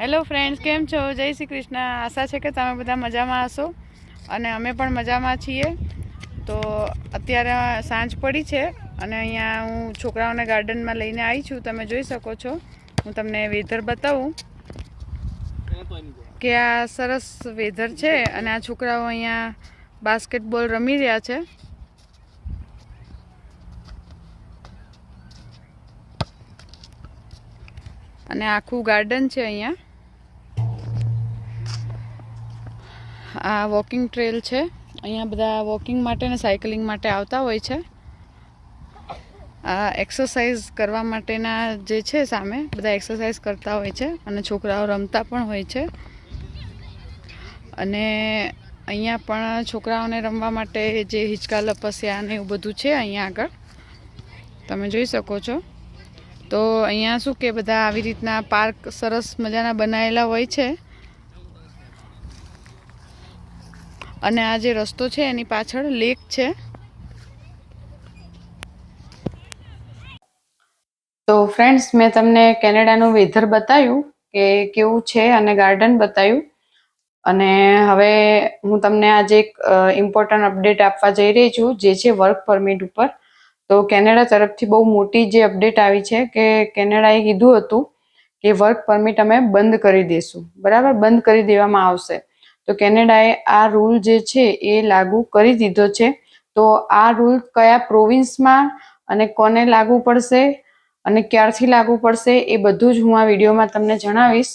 Hello friends કેમ છો? જય શ્રી કૃષ્ણ. આશા છે કે તમે બધા મજામાં હશો અને અમે પણ મજામાં છીએ. તો અત્યારે સાંજ પડી છે અને અહીંયા હું છોકરાઓને ગાર્ડનમાં લઈને આવી છું. તમે જોઈ શકો છો. હું તમને વેધર બતાવું કે આ સરસ વેધર છે અને આ છોકરાઓ અહીંયા બાસ્કેટબોલ રમી રહ્યા છે. અને આખું ગાર્ડન છે અહીંયા. આ વોકિંગ ટ્રેલ છે. અહીંયા બધા વોકિંગ માટે ને સાયકલિંગ માટે આવતા હોય છે. આ એક્સરસાઇઝ કરવા માટેના જે છે સામે, બધા એક્સરસાઇઝ કરતા હોય છે અને છોકરાઓ રમતા પણ હોય છે. અને અહીંયા પણ છોકરાઓને રમવા માટે જે હિંચકા, લપસ્યા ને એવું બધું છે અહીંયા આગળ. તમે જોઈ શકો છો. તો અહીંયા શું કે બધા આવી રીતના પાર્ક સરસ મજાના બનાવેલા હોય છે. અને આ જે રસ્તો છે, એની પાછળ લેક છે. તો ફ્રેન્ડ્સ મેં તમને કેનેડાનું વેધર બતાવ્યું કે કેવું છે અને ગાર્ડન બતાવ્યું. અને હવે હું તમને આજે એક ઇમ્પોર્ટન્ટ અપડેટ આપવા જઈ રહી છું, જે છે વર્ક પરમિટ ઉપર. તો કેનેડા તરફથી બહુ મોટી જે અપડેટ આવી છે કે કેનેડાએ કીધું હતું કે વર્ક પરમિટ અમે બંધ કરી દઈશું બરાબર? બંધ કરી દેવામાં આવશે. તો કેનેડાએ આ રૂલ જે છે એ લાગુ કરી દીધો છે. તો આ રૂલ કયા પ્રોવિન્સમાં અને કોને લાગુ પડશે અને ક્યારથી લાગુ પડશે એ બધું જ હું આ વિડીયોમાં તમને જણાવીશ.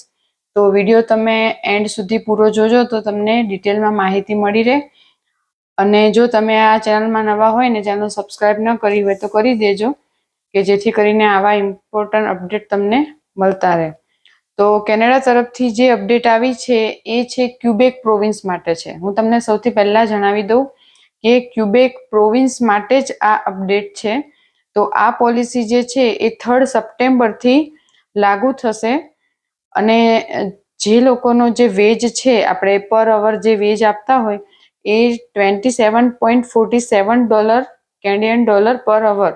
તો વીડિયો તમે એન્ડ સુધી પૂરો જોજો તો તમને ડિટેલમાં માહિતી મળી રહે. અને જો તમે આ ચેનલમાં નવા હોય ને ચેનલ સબસ્ક્રાઈબ ન કરી હોય તો કરી દેજો, કે જેથી કરીને આવા ઇમ્પોર્ટન્ટ અપડેટ તમને મળતા રહે. તો કેનેડા તરફથી જે અપડેટ આવી છે એ છે ક્યુબેક પ્રોવિન્સ માટે છે. હું તમને સૌથી પહેલાં જણાવી દઉં કે ક્યુબેક પ્રોવિન્સ માટે જ આ અપડેટ છે. તો આ પોલિસી જે છે એ થર્ડ સપ્ટેમ્બરથી લાગુ થશે અને જે લોકોનો જે વેજ છે, આપણે પર અવર જે વેજ આપતા હોય એ twenty seven point forty seven dollar Canadian dollar per hour.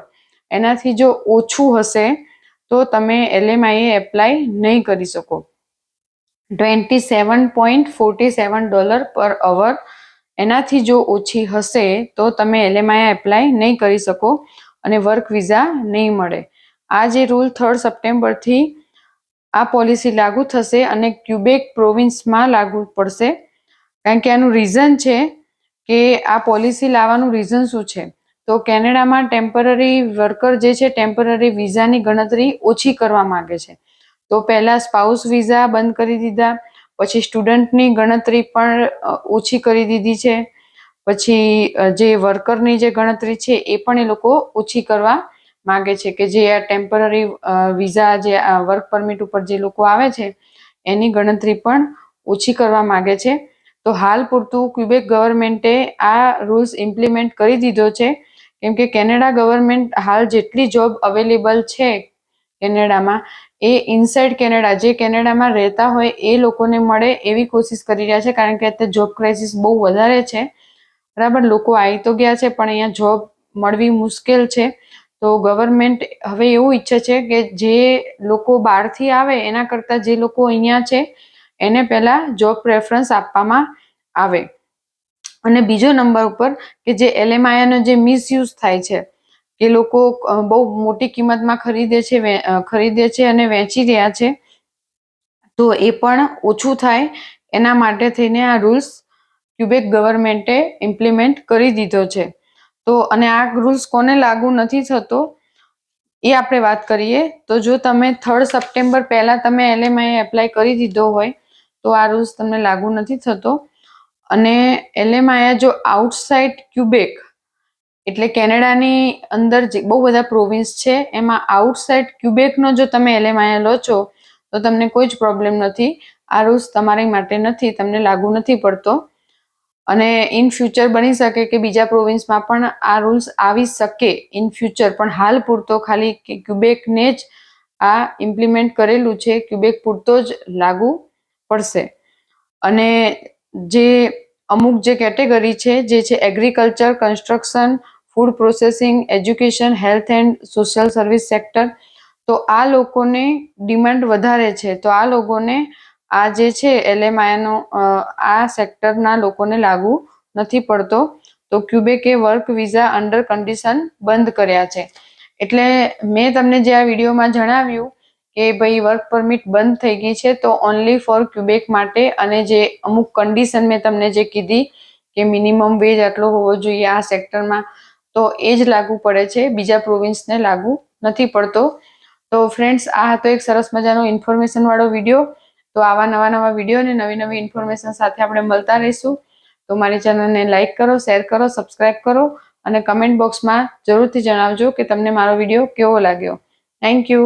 એનાથી જો ઓછું હશે તો તમે એલએમઆઈએ એપ્લાય નહીં કરી શકો. Twenty seven point forty seven dollar per hour એનાથી જો ઓછી હશે તો તમે એલએમઆઈ એપ્લાય નહીં કરી શકો અને વર્ક વિઝા નહીં મળે. આ જે રૂલ થર્ડ સપ્ટેમ્બરથી આ પોલિસી લાગુ થશે અને ક્યુબેક પ્રોવિન્સમાં લાગુ પડશે. કારણ કે આનું રીઝન છે કે આ પોલિસી લાવવાનું રીઝન શું છે? તો કેનેડામાં ટેમ્પરરી વર્કર જે છે, ટેમ્પરરી વિઝાની ગણતરી ઓછી કરવા માંગે છે. તો પહેલાં સ્પાઉસ વિઝા બંધ કરી દીધા, પછી સ્ટુડન્ટની ગણતરી પણ ઓછી કરી દીધી છે. પછી જે વર્કરની જે ગણતરી છે, એ પણ એ લોકો ઓછી કરવા માગે છે કે જે આ ટેમ્પરરી વિઝા જે વર્ક પરમિટ ઉપર જે લોકો આવે છે, એની ગણતરી પણ ઓછી કરવા માગે છે. તો હાલ પૂરતું ક્યુબેક ગવર્મેન્ટે આ રૂલ્સ ઇમ્પ્લિમેન્ટ કરી દીધો છે. કેમ કે કેનેડા ગવર્મેન્ટ હાલ જેટલી જોબ અવેલેબલ છે કેનેડામાં, એ ઇનસાઇડ કેનેડા, જે કેનેડામાં રહેતા હોય એ લોકોને મળે એવી કોશિશ કરી રહ્યા છે. કારણ કે અત્યારે જોબ ક્રાઇસિસ બહુ વધારે છે. બરાબર, લોકો આવી તો ગયા છે, પણ અહીંયા જોબ મળવી મુશ્કેલ છે. તો ગવર્મેન્ટ હવે એવું ઈચ્છે છે કે જે લોકો બહારથી આવે, એના કરતાં જે લોકો અહીંયા છે, એને પહેલાં જોબ પ્રેફરન્સ આપવામાં આવે. અને બીજો નંબર ઉપર કે જે એલએમઆઈનો જે મિસયુઝ થાય છે, કે લોકો બહુ મોટી કિંમતમાં ખરીદે છે ખરીદે છે અને વેચી રહ્યા છે, તો એ પણ ઓછું થાય. એના માટે થઈને આ રૂલ્સ ક્યુબેક ગવર્મેન્ટે ઇમ્પ્લિમેન્ટ કરી દીધો છે. તો અને આ રૂલ્સ કોને લાગુ નથી થતો, એ આપણે વાત કરીએ. તો જો તમે થર્ડ સપ્ટેમ્બર પહેલાં તમે એલએમઆઈ એપ્લાય કરી દીધો હોય, તો આ રૂલ્સ તમને લાગુ નથી થતો. અને એલેમાયા જો આઉટસાઇડ ક્યુબેક એટલે કેનેડાની અંદર જે બહુ બધા પ્રોવિન્સ છે, એમાં આઉટસાઇડ ક્યુબેકનો જો તમે એલેમાયા લો છો, તો તમને કોઈ જ પ્રોબ્લેમ નથી. આ રૂલ્સ તમારી માટે નથી, તમને લાગુ નથી પડતો. અને ઇન ફ્યુચર બની શકે કે બીજા પ્રોવિન્સમાં પણ આ રૂલ્સ આવી શકે ઇન ફ્યુચર પણ હાલ પૂરતો ખાલી ક્યુબેકને જ આ ઇમ્પ્લિમેન્ટ કરેલું છે ક્યુબેક પૂરતો જ લાગુ પડશે. અને જે અમુક જે કેટેગરી છે, જે છે agriculture construction food processing education health and social service sector તો આ લોકોને ડિમાન્ડ વધારે છે. તો આ લોકોને આ જે છે એલએમઆઈનો આ સેક્ટરના લોકોને લાગુ નથી પડતો. તો ક્યુબેકે વર્ક વિઝા અંડર કન્ડિશન બંધ કર્યા છે. એટલે મેં તમને જે આ વિડીયોમાં જણાવ્યું કે ભાઈ વર્ક પરમિટ બંધ થઈ ગઈ છે, તો ઓનલી ફોર ક્યુબેક માટે અને જે અમુક કન્ડિશન મેં તમને જે કીધી કે મિનિમમ વેજ આટલો હોવો જોઈએ આ સેક્ટરમાં તો એ જ લાગુ પડે છે, બીજા પ્રોવિન્સને લાગુ નથી પડતો. તો ફ્રેન્ડ્સ આ હતો એક સરસ મજાનો ઇન્ફોર્મેશન વાળો વીડિયો તો આવા નવા નવા વીડિયો અને નવી નવી ઇન્ફોર્મેશન સાથે આપણે મળતા રહીશું. તો મારી ચેનલને લાઇક કરો શેર કરો સબસ્ક્રાઇબ કરો અને કમેન્ટ બોક્સમાં જરૂરથી જણાવજો કે તમને મારો વીડિયો કેવો લાગ્યો. Thank you